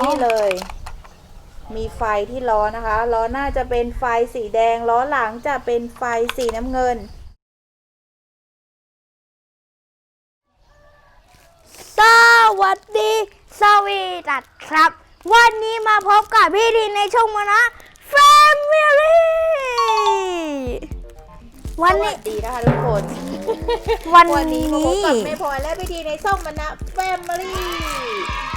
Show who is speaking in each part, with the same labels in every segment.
Speaker 1: นี่เลย มีไฟที่ล้อนะคะ ล้อหน้าจะเป็นไฟสีแดง ล้อหลังจะเป็นไฟสีน้ำเงิน
Speaker 2: สวัสดีสวีดัสครับ วันนี้มาพบกับพี่ดินในช่องมานะเฟมิลี่ วัน
Speaker 1: ส
Speaker 2: นี้
Speaker 1: วัสดีนะคะทุกคน
Speaker 2: วัน
Speaker 1: วันนี้
Speaker 2: นี้
Speaker 1: มาพบกับแม่พลอยและพิธีในช่องมันนะแฟมิลี่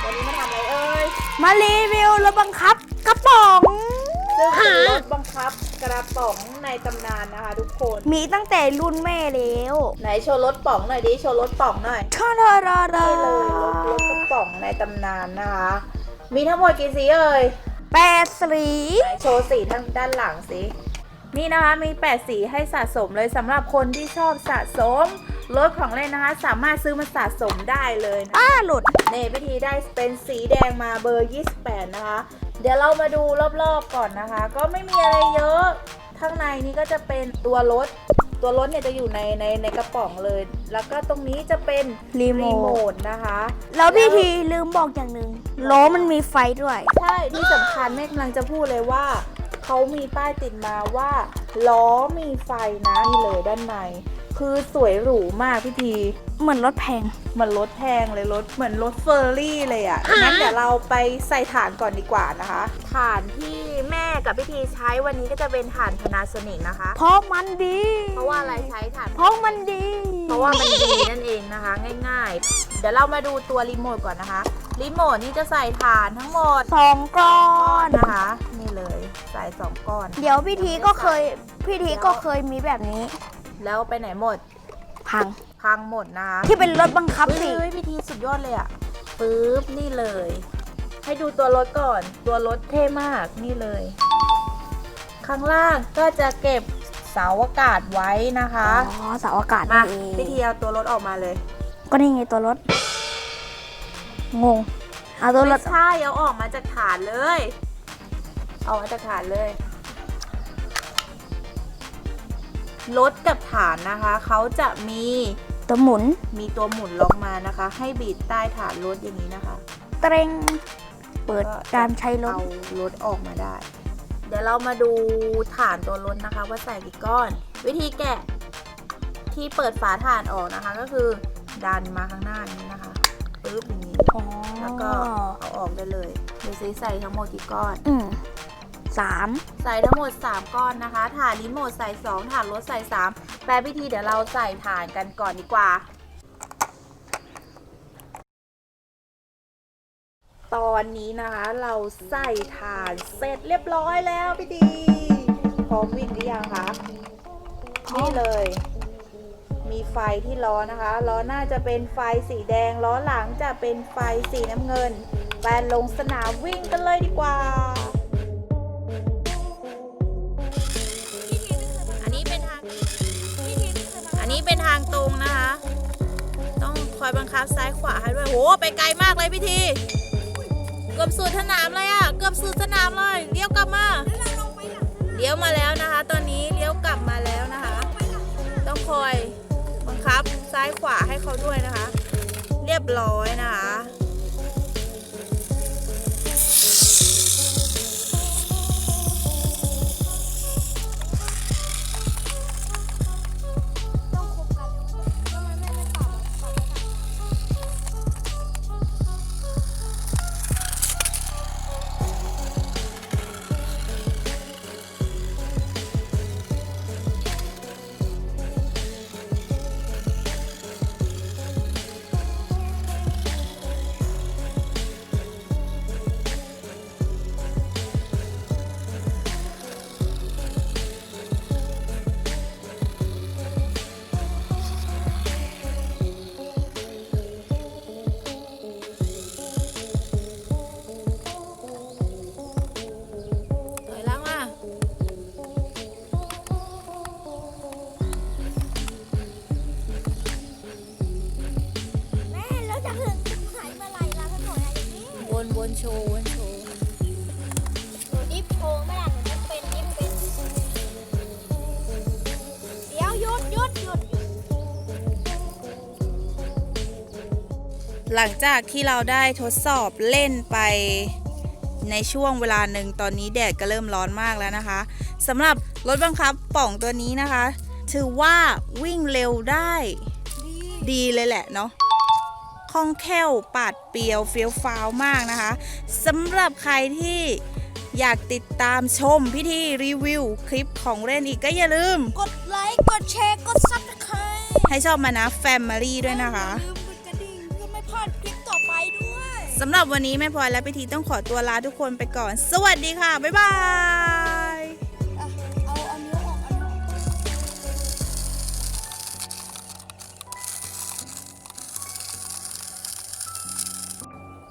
Speaker 1: วันนี้มาทำอะไรเอ่ย
Speaker 2: มารีวิวรถบังคับกระป๋อง
Speaker 1: ซึ่งเป็นรถบังคับกระป๋องในตำนานนะคะทุกคน
Speaker 2: มีตั้งแต่รุ่นแม่แล้ว
Speaker 1: ไหนโชว์รถป๋องหน่อยดิโชว์รถป๋องหน่อย
Speaker 2: ชาดาดาดา
Speaker 1: นี่เลยรถรถกระป๋องในตำนานนะคะ มีทั้งหมดกี่สีเอ่ย
Speaker 2: แปดสี
Speaker 1: ไหนโชว์สีทางด้านหลังสิ นี่นะคะมี 8 สีให้สะสมเลยสำหรับคนที่ชอบสะสมรถของเล่นนะคะ สามารถซื้อมาสะสมได้เลยนะ
Speaker 2: อ้าหลุด
Speaker 1: เนพิธีได้เป็นสีแดงมาเบอร์ 28 นะคะ เดี๋ยวเรามาดูรอบๆก่อนนะคะ ก็ไม่มีอะไรเยอะข้างในนี้ก็จะเป็นตัวรถตัวรถเนี่ยจะอยู่ในในในกระป๋องเลย แล้วก็ตรงนี้จะเป็น
Speaker 2: รีโม
Speaker 1: รีโม
Speaker 2: ท
Speaker 1: ทนะคะ
Speaker 2: แล้วพี่ทีลืมบอกอย่างหนึ่งล้อมันมีไฟด้วย
Speaker 1: ใช่ที่สำคัญแม่กำลังจะพูดเลยว่า เขามีป้ายติดมาว่า ล้อมีไฟนะนี่เลยด้านใน คือสวยหรูมากพี่ที
Speaker 2: เหมือนรถแพง
Speaker 1: เหมือนรถแพงเลยรถเหมือนรถเฟอร์รี่เลยอะ่ะ งั้นเดี๋ยวเราไปใส่ถ่านก่อนดีกว่านะคะถ่านที่แม่กับพี่ทีใช้วันนี้ก็จะเป็นถ่าน Panasonic นะคะ
Speaker 2: เพราะมันดี
Speaker 1: เพราะว่าอะไรใช้ถ่าน
Speaker 2: เพราะมันดี
Speaker 1: เพราะว่ามันดีนั่นเองนะคะ ง่ายๆ เดี๋ยวเรามาดูตัวรีโมทก่อนนะคะ รีโมทนี่จะใส่ถ่านทั้งหมด
Speaker 2: สองก้อน
Speaker 1: นะคะ นี่เลย ใส่สองก้อน
Speaker 2: เดี๋ยวพี่ทีก็เคยพี่ทีก็เคยมีแบบนี้
Speaker 1: แล้วไปไหนหมด
Speaker 2: พัง
Speaker 1: พังหมดนะคะ
Speaker 2: ที่เป็นรถบังคับสิ
Speaker 1: เฮ้ยพิธีสุดยอดเลยอะปึ๊บนี่เลย ให้ดูตัวรถก่อน ตัวรถเท่มากนี่เลย ข้างล่างก็จะเก็บเสาอากาศไว้นะคะ
Speaker 2: อ๋อเสาอากาศ
Speaker 1: มา
Speaker 2: นี่เอง
Speaker 1: พิธีเอาตัวรถออกมาเลย
Speaker 2: ก็นี่ไงตัวรถงงเอาตัวร
Speaker 1: ไม่
Speaker 2: ถ
Speaker 1: ใช่เอาออกมาจากฐานเลย เอาออกมาจากฐานเลยรถกับฐานนะคะเขาจะมี
Speaker 2: ตัวหมุน
Speaker 1: มีตัวหมุนล็อกมานะคะ ให้บีดใต้ฐานรถอย่างนี้นะคะ
Speaker 2: เตรงเปิดการใช้รถ
Speaker 1: เอารถออกมาได้ เดี๋ยวเรามาดูฐานตัวรถนะคะ ว่าใส่กี่ก้อน วิธีแกะที่เปิดฝาฐานออกนะคะ ก็คือดันมาข้างหน้านี้นะคะปึ๊บอย่างนี้
Speaker 2: อ๋อ
Speaker 1: แล้วก็เอาออกได้เลยดูซิใส่ทั้งหมดกี่ก้อน
Speaker 2: อืมสาม
Speaker 1: ใส่ทั้งหมด 3 ก้อนนะคะ ฐานรีโมทใส่ 2 ฐานรถใส่ 3 แปลพิธีเดี๋ยวเราใส่ฐานกันก่อนดีกว่า ตอนนี้นะคะ เราใส่ฐานเสร็จเรียบร้อยแล้วพี่ดี พร้อมวิ่งหรือยังคะ นี่เลย มีไฟที่ล้อนะคะ ล้อหน้าจะเป็นไฟสีแดง ล้อหลังจะเป็นไฟสีน้ำเงินแปลลงสนามวิ่งกันเลยดีกว่าางตรงนะคะ ต้องคอยบังคับซ้ายขวาให้ด้วยโหไปไกลมากเลยพี่ทีเกือบสุดสนามเลยอะ่ะเกือบสุดสนามเลยเลี้ยวกลับมาเลี้ยวมาแล้วนะคะ ตอนนี้เลี้ยวกลับมาแล้วนะคะ ต้องคอยบังคับซ้ายขวาให้เขาด้วยนะคะ เรียบร้อยนะคะ
Speaker 2: วน
Speaker 1: โชว์วนโชว์
Speaker 2: หนูดิฟโชว์ไม่ได้หนูดิฟเป็นดิฟเป็น เดี๋ยวหยุดหยุดหยุด
Speaker 1: หลังจากที่เราได้ทดสอบเล่นไปในช่วงเวลาหนึ่งตอนนี้แดดก็เริ่มร้อนมากแล้วนะคะสำหรับรถบังคับป่องตัวนี้นะคะ ถือว่าวิ่งเร็วได้ดีเลยแหละเนาะ ล่องแคล่วปาดเปรียวเฟี้ยวฟ้าวมากนะคะสำหรับใครที่อยากติดตามชมพิธีรีวิวคลิปของเล่นอีกก็อย่าลืม
Speaker 2: กดไลค์ กดแชร์ กดซับสไครต์
Speaker 1: ให้ชอบมานะ Family ด้วยนะคะ
Speaker 2: ลืมกดกระดิ่งเพื่อไม่พลาดคลิปต่อไปด้วย
Speaker 1: สำหรับวันนี้แม่พลอยและพิธีต้องขอตัวลาทุกคนไปก่อน สวัสดีค่ะ บ๊ายบาย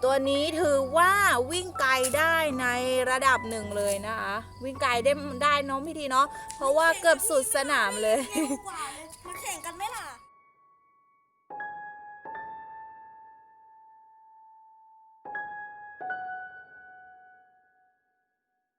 Speaker 1: ตัวนี้ถือว่าวิ่งไกลได้ในระดับหนึ่งเลยนะคะ วิ่งไกลได้ได้น้องพิธีเนาะเพราะว่าเกือบสุดสนามเลย